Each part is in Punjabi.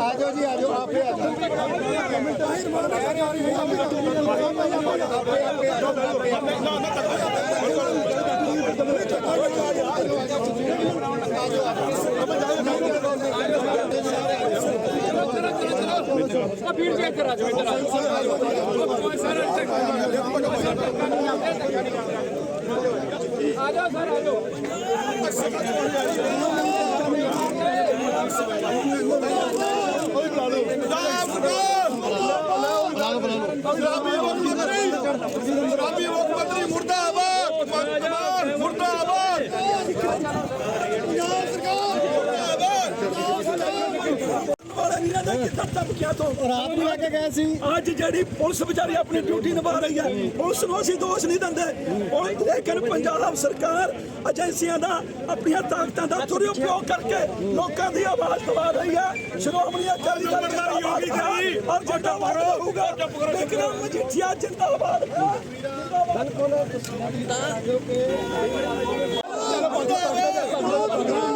ਆਜੋ ਜੀ ਆਜੋ ਆਪੇ ਆਜੋ ਭੀੜ ਚੈੱਕ ਕਰਾ ਜੋ ਇੱਧਰ ਆ ਸਰ ਆ ਜਾਓ ਸਰ ਆ ਜਾਓ ਸ਼ਰਾਬੀ ਮੁੱਖ ਮੰਤਰੀ ਸ਼ਰਾਬੀ ਮੁੱਖ ਮੰਤਰੀ ਮੁਰਦਾਬਾਦ ਵੀਰਾਂ ਦਾ ਕਿੱਦਾਂ ਧਮਕੀਆਂ ਤੋਂ? ਰਾਤ ਨੂੰ ਲੈ ਕੇ ਗਏ ਸੀ। ਅੱਜ ਜਿਹੜੀ ਪੁਲਿਸ ਵਿਚਾਰੀ ਆਪਣੀ ਡਿਊਟੀ ਨਿਭਾ ਰਹੀ ਹੈ ਪੁਲਿਸ ਨੂੰ ਅਸੀਂ ਦੋਸ਼ ਨਹੀਂ ਦਿੰਦੇ। ਉਹ ਲੇਕਿਨ ਪੰਜਾਬ ਸਰਕਾਰ ਏਜੰਸੀਆਂ ਦਾ ਆਪਣੀਆਂ ਤਾਕਤਾਂ ਦਾ ਦੁਰਉਪਯੋਗ ਕਰਕੇ ਲੋਕਾਂ ਦੀ ਆਵਾਜ਼ ਦਬਾ ਰਹੀ ਹੈ। ਸ਼੍ਰੋਮਣੀ ਅਕਾਲੀ ਦਲ ਜਿੰਦਾਬਾਦ ਹੈ ਔਰ ਜਿੰਦਾਬਾਦ ਰਹੂਗਾ। ਲੇਕਿਨ ਮਜੀਠੀਆ ਜਿੰਦਾਬਾਦ ਹੈ। ਮਜੀਠੀਆ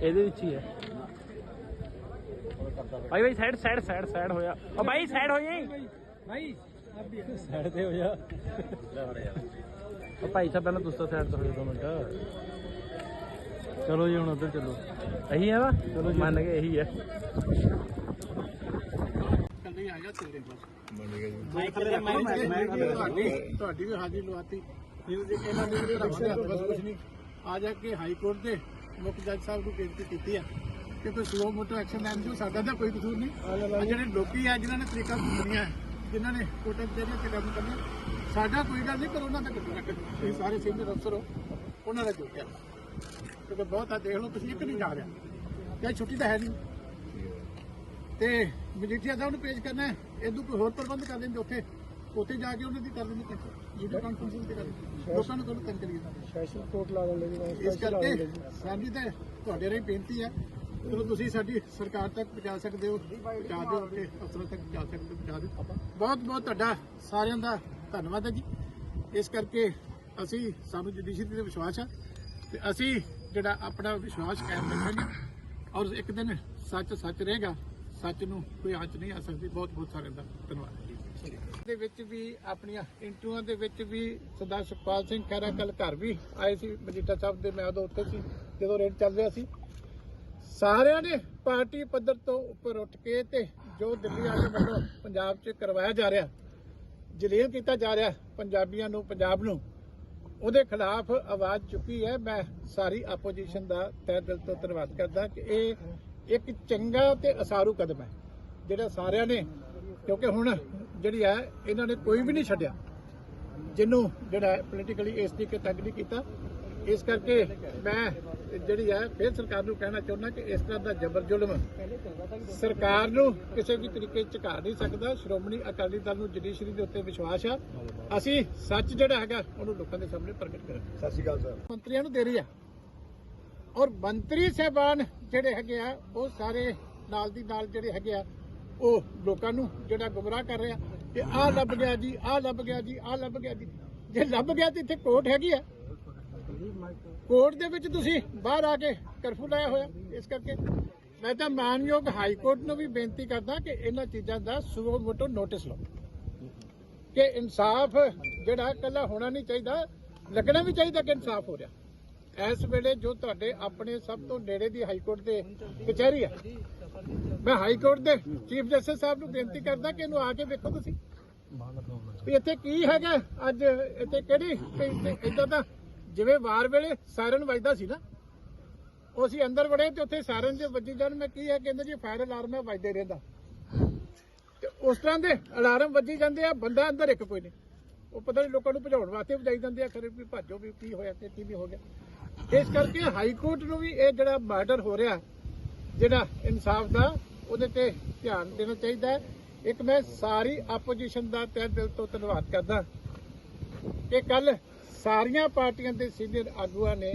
ਇਹਦੇ ਵਿੱਚ ਹੀ ਹੈ ਭਾਈ ਭਾਈ ਸਾਈਡ ਸਾਈਡ ਸਾਈਡ ਸਾਈਡ ਹੋਇਆ ਓ ਭਾਈ ਸਾਈਡ ਹੋ ਜਾਈ ਭਾਈ ਸਾਈਡ ਤੇ ਹੋ ਜਾ ਓ ਭਾਈ ਸਾਹਿਬ ਪਹਿਲਾਂ ਤੁਸੀਂ ਸਾਈਡ ਤੇ ਹੋ ਜਾ ਦੋ ਮਿੰਟ। ਚਲੋ ਜੀ ਹੁਣ ਉਧਰ ਚਲੋ। ਇਹੀ ਹੈ ਵਾ? ਚਲੋ ਮੰਨ ਗਏ ਇਹੀ ਹੈ ਤੁਹਾਡੀ ਵੀ ਹਾਜ਼ਰੀ ਲਵਾਤੀ। ਨਹੀਂ ਜੇ ਇਹਨਾਂ ਨੇ ਵੀ ਰੱਖਿਆ ਬਸ ਕੁਝ ਨਹੀਂ। ਆ ਜਾ ਕੇ ਹਾਈ ਕੋਰਟ ਦੇ ਮੁੱਖ ਜੱਜ ਸਾਹਿਬ ਨੂੰ ਬੇਨਤੀ ਕੀਤੀ ਆ ਕਿ ਕੋਈ ਸਲੋ ਮੋਟੋ ਐਕਸ਼ਨ ਲੈਣ ਜੋ ਸਾਡਾ ਤਾਂ ਕੋਈ ਕਸੂਰ ਨਹੀਂ। ਜਿਹੜੇ ਲੋਕੀ ਆ ਜਿਨ੍ਹਾਂ ਨੇ ਤਰੀਕਾ ਦੁਨੀਆ ਜਿਨ੍ਹਾਂ ਨੇ ਕੋਟਕ ਦੇ ਕੇ ਕੰਮ ਕਰਨਾ ਸਾਡਾ ਕੋਈ ਗੱਲ ਨਹੀਂ ਪਰ ਉਹਨਾਂ ਦਾ ਤੁਸੀਂ ਸਾਰੇ ਸੀਨੀਅਰ ਅਫਸਰ ਹੋ ਉਹਨਾਂ ਦਾ ਜੋਕਿਆ। ਕਿਉਂਕਿ ਬਹੁਤ ਆ ਦੇਖ ਲਓ ਤੁਸੀਂ ਇੱਕ ਨਹੀਂ ਜਾ ਰਿਹਾ। ਕਿਆ ਛੁੱਟੀ ਤਾਂ ਹੈ ਨਹੀਂ। ਤੇ ਮਜੀਠੀਆ ਸਾਹਿਬ ਨੂੰ ਪੇਸ਼ ਕਰਨਾ ਹੈ। ਇਹਨੂੰ ਕੋਈ ਹੋਰ ਪ੍ਰਬੰਧ ਕਰ ਦੇਣ ਉੱਥੇ। ਉੱਥੇ ਜਾ ਕੇ ਉਹਨਾਂ ਦੀ ਕਰ ਦੇਣੀ ਵੀਡੀਓ ਕਾਨਫਰੰਸਿੰਗ ਤੇ ਕਰ। ਲੋਕਾਂ ਨੂੰ ਕੋਲ ਤੰਗ ਕਰੀਏ। ਸਪੈਸ਼ਲ ਕੋਰਟ ਲਾ ਦਿੰਦੇ ਇਸ ਕਰਕੇ ਸਾਡੀ ਤਾਂ ਤੁਹਾਡੇ ਰਹੀ ਬੇਨਤੀ ਹੈ। ਚਲੋ ਤੁਸੀਂ ਸਾਡੀ ਸਰਕਾਰ ਤੱਕ ਪਹੁੰਚਾ ਸਕਦੇ ਹੋ। ਪਹੁੰਚਾ ਦਿਓ ਆਪਣੇ ਅਫਸਰਾਂ ਤੱਕ ਪਹੁੰਚਾ ਸਕਦੇ ਹੋ ਪਹੁੰਚਾ ਦਿਓ। ਬਹੁਤ ਬਹੁਤ ਤੁਹਾਡਾ ਸਾਰਿਆਂ ਦਾ ਧੰਨਵਾਦ ਹੈ ਜੀ। ਇਸ ਕਰਕੇ ਅਸੀਂ ਸਾਨੂੰ ਜੁਡੀਸ਼ਰੀ ਤੇ ਵਿਸ਼ਵਾਸ ਹੈ ਤੇ ਅਸੀਂ ਜਿਹੜਾ ਆਪਣਾ ਵਿਸ਼ਵਾਸ ਕਾਇਮ ਰੱਖਾਂਗੇ ਔਰ ਇੱਕ ਦਿਨ ਸੱਚ ਸੱਚ ਰਹੇਗਾ। ਸੱਚ ਨੂੰ ਕੋਈ ਆਂਚ ਨਹੀਂ ਆ ਸਕਦੀ। ਬਹੁਤ ਬਹੁਤ ਸਾਰਿਆਂ ਦਾ ਧੰਨਵਾਦ। ਜੀ ਦੇ ਵਿੱਚ ਵੀ ਆਪਣੀਆਂ ਇੰਟਰਵਿਊਆਂ ਦੇ ਵਿੱਚ ਵੀ ਸਰਦਾਰ ਸੁਖਪਾਲ ਸਿੰਘ ਖਹਿਰਾ ਕੱਲ ਘਰ ਵੀ ਆਏ ਸੀ। ਮਜੀਠਾ ਸਾਹਿਬ ਦੇ ਮੈਂ ਉਦੋਂ ਉੱਥੇ ਸੀ, ਜਦੋਂ ਰੇਡ ਚੱਲ ਰਿਹਾ ਸੀ। ਸਾਰਿਆਂ ਨੇ ਪਾਰਟੀ ਪੱਧਰ ਤੋਂ ਉੱਪਰ ਉੱਠ ਕੇ ਤੇ ਜੋ ਦਿੱਲੀ ਵਾਲੇ ਵੱਲੋਂ ਪੰਜਾਬ 'ਚ ਕਰਵਾਇਆ ਜਾ ਰਿਹਾ ਜਲੀਲ ਕੀਤਾ ਜਾ ਰਿਹਾ ਪੰਜਾਬੀਆਂ ਨੂੰ, ਪੰਜਾਬ ਨੂੰ। ਉਹਦੇ ਖਿਲਾਫ ਆਵਾਜ਼ ਚੁੱਕੀ ਹੈ। ਮੈਂ ਸਾਰੀ ਆਪੋਜੀਸ਼ਨ ਦਾ ਤਹਿ ਦਿਲ ਤੋਂ ਧੰਨਵਾਦ ਕਰਦਾ ਕਿ ਇਹ ਇੱਕ ਚੰਗਾ ਤੇ ਅਸਾਰੂ ਕਦਮ ਹੈ, ਜਿਹੜਾ ਸਾਰਿਆਂ ਨੇ, ਕਿਉਂਕਿ ਹੁਣ ਜਿਹੜੀ ਹੈ, ਇਹਨਾਂ ਨੇ ਕੋਈ ਵੀ ਨਹੀਂ ਛੱਡਿਆ। ਜਿਹਨੂੰ ਜਿਹੜਾ ਪੋਲੀਟੀਕਲੀ ਇਸ ਤਰੀਕੇ ਤੱਕ ਨਹੀਂ ਕੀਤਾ। ਇਸ ਕਰਕੇ ਮੈਂ ਜਿਹੜੀ ਹੈ ਫਿਰ ਸਰਕਾਰ ਨੂੰ ਕਹਿਣਾ ਚਾਹੁੰਦਾ ਕਿ ਇਸ ਤਰ੍ਹਾਂ ਦਾ ਜ਼ਬਰ ਜ਼ੁਲਮ ਸਰਕਾਰ ਨੂੰ ਕਿਸੇ ਵੀ ਤਰੀਕੇ ਝੁਕਾ ਨਹੀਂ ਸਕਦਾ। ਸ਼੍ਰੋਮਣੀ ਅਕਾਲੀ ਦਲ ਨੂੰ ਜੁਡੀਸ਼ਰੀ ਦੇ ਉੱਤੇ ਵਿਸ਼ਵਾਸ ਆ। ਅਸੀਂ ਸੱਚ ਜਿਹੜਾ ਹੈਗਾ ਉਹਨੂੰ ਲੋਕਾਂ ਦੇ ਸਾਹਮਣੇ ਪ੍ਰਗਟ ਕਰਾਂਗੇ। ਸਤਿ ਸ਼੍ਰੀ ਅਕਾਲ ਸਰ। ਮੰਤਰੀਆਂ ਨੂੰ ਦੇ ਰਹੀ ਆ। ਔਰ ਮੰਤਰੀ ਸਹਿਬਾਨ ਜਿਹੜੇ ਹੈਗੇ ਆ ਉਹ ਸਾਰੇ ਨਾਲ ਦੀ ਨਾਲ ਜਿਹੜੇ ਹੈਗੇ ਆ ਉਹ ਲੋਕਾਂ ਨੂੰ ਜਿਹੜਾ ਗੁੰਮਰਾਹ ਕਰ ਰਿਹਾ ਕਿ ਆਹ ਲੱਭ ਗਿਆ ਜੀ ਆਹ ਲੱਭ ਗਿਆ ਜੀ ਆਹ ਲੱਭ ਗਿਆ ਜੀ। ਜੇ ਲੱਭ ਗਿਆ ਤੇ ਇੱਥੇ ਕੋਰਟ ਹੈਗੀ ਆ। ਕੋਰਟ ਦੇ ਵਿੱਚ ਤੁਸੀਂ ਬਾਹਰ ਆ ਕੇ ਕਰਫਿਊ ਲਾਇਆ ਹੋਇਆ, ਇਸ ਕਰਕੇ ਮੈਂ ਤਾਂ ਮਾਨਯੋਗ ਹਾਈ ਕੋਰਟ ਨੂੰ ਵੀ ਬੇਨਤੀ ਕਰਦਾ ਕਿ ਇਹਨਾਂ ਚੀਜ਼ਾਂ ਦਾ ਸੁਗੋ ਮੋਟੋ ਨੋਟਿਸ ਲਓ। ਕਿ ਇਨਸਾਫ ਜਿਹੜਾ ਕੱਲਾ ਹੋਣਾ ਨਹੀਂ ਚਾਹੀਦਾ, ਲੱਗਣਾ ਵੀ ਚਾਹੀਦਾ ਕਿ ਇਨਸਾਫ ਹੋ ਰਿਹਾ। ਇਸ ਵੇਲੇ ਜੋ ਤੁਹਾਡੇ ਆਪਣੇ ਸਭ ਤੋਂ ਨੇੜੇ ਦੀ ਹਾਈ ਕੋਰਟ ਦੇ ਕਚਹਿਰੀ ਆ। ਮੈਂ ਹਾਈ ਕੋਰਟ ਦੇ ਚੀਫ ਜਸਟਿਸ ਸਾਹਿਬ ਨੂੰ ਬੇਨਤੀ ਕਰਦਾ ਕਿ ਇਹਨੂੰ ਆ ਕੇ ਵੇਖੋ ਤੁਸੀਂ। ਵੀ ਇੱਥੇ ਕੀ ਹੈਗਾ, ਅੱਜ ਇੱਥੇ ਕਿਹੜੀ ਇਦਾਂ ਦਾ ਜਿਵੇਂ ਵਾਰ ਵੇਲੇ ਸਾਇਰਨ ਵੱਜਦਾ ਸੀ ਨਾ, ਉਹ ਅਸੀਂ ਅੰਦਰ ਵੜੇ ਤੇ ਉੱਥੇ ਸਾਇਰਨ ਜੇ ਵੱਜੀ ਜਾਣ, ਮੈਂ ਕੀ ਹੈ, ਕਹਿੰਦੇ ਜੀ ਫਾਇਰ ਅਲਾਰਮ ਹੈ, ਵੱਜਦੇ ਰਹਿੰਦਾ। ਤੇ ਉਸ ਤਰ੍ਹਾਂ ਦੇ ਅਲਾਰਮ ਵੱਜੀ ਜਾਂਦੇ ਆ, ਬੰਦਾ ਅੰਦਰ ਇੱਕ ਕੋਈ ਨਹੀਂ। ਉਹ ਪਤਾ ਨਹੀਂ ਲੋਕਾਂ ਨੂੰ ਭਜਾਉਣ ਵਾਸਤੇ ਵਜਾਈ ਜਾਂਦੇ ਆ, ਖਰੇ ਵੀ ਭਾਜੋ ਵੀ ਕੀ ਹੋਇਆ ਤੇ ਕੀ ਨਹੀਂ ਹੋ ਗਿਆ। ਇਸ ਕਰਕੇ ਹਾਈ ਕੋਰਟ ਨੂੰ ਵੀ ਇਹ ਜਿਹੜਾ ਮਰਡਰ ਹੋ ਰਿਹਾ, ਜਿਹੜਾ ਇਨਸਾਫ ਦਾ, ਉਹਦੇ ਤੇ ਧਿਆਨ ਦੇਣਾ ਚਾਹੀਦਾ ਹੈ। ਇੱਕ ਮੈਂ ਸਾਰੀ ਆਪੋਜੀਸ਼ਨ ਦਾ ਤਹਿ ਦਿਲ ਤੋਂ ਧੰਨਵਾਦ ਕਰਦਾ। ਕਿ ਕੱਲ ਸਾਰੀਆਂ ਪਾਰਟੀਆਂ ਦੇ ਸੀਨੀਅਰ ਆਗੂਆਂ ਨੇ